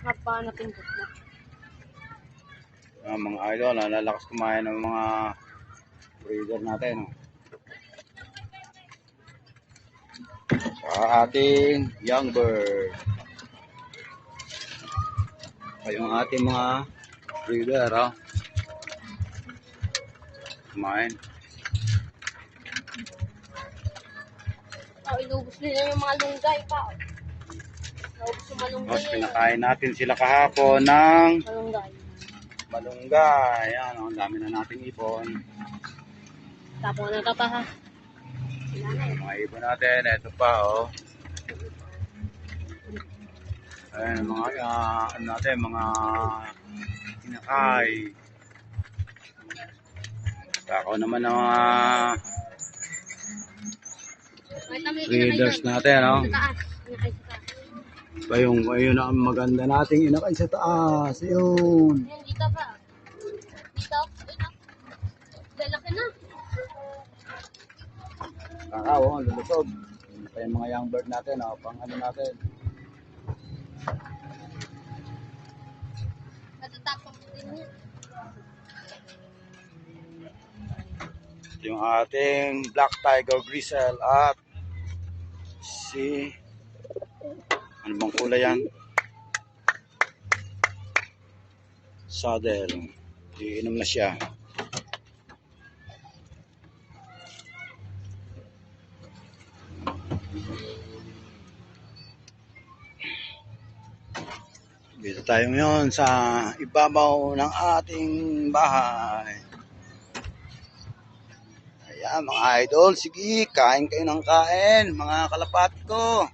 Napanapindot na. Ah, mga idol, nalalakas kumain ng mga breeder natin. Sa ating young bird. Ay, yung ating mga breeder, oh. Kumain. Oh, inubos nila yung mga lunggay pa. oh. Tapos pinakain natin sila kahapon ng Malunggay. Ayan, ang dami na nating ipon. Tapos na ka pa ha. Mga ibon natin, ito pa, oh. Ayan, mga, ah, ano natin, mga kinakay. Takaw naman ng mga May tami- breeders natin, oh. Sa taas. Ito yung, ayun ang maganda nating inakay sa taas. Ayan, dito pa. Dito. Dito. Lalaki na. Takaw, oh, ang lulusog. Ito yung mga young bird natin, oh, pang ano natin. Natatapos din yan. Ito yung ating Black Tiger Grisel at si ano bang kulay yan? Saddle. Iinom na siya. Dito tayo ngayon sa ibabaw ng ating bahay. Ayan mga idol, sige, kain kayo ng kain, mga kalapati ko.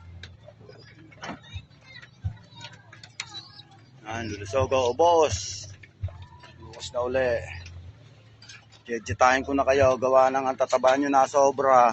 Ayan, lulusogo, boss. Bukas na uli. Jejetahin ko na kayo, gawa ng ang tataba nyo na sobra.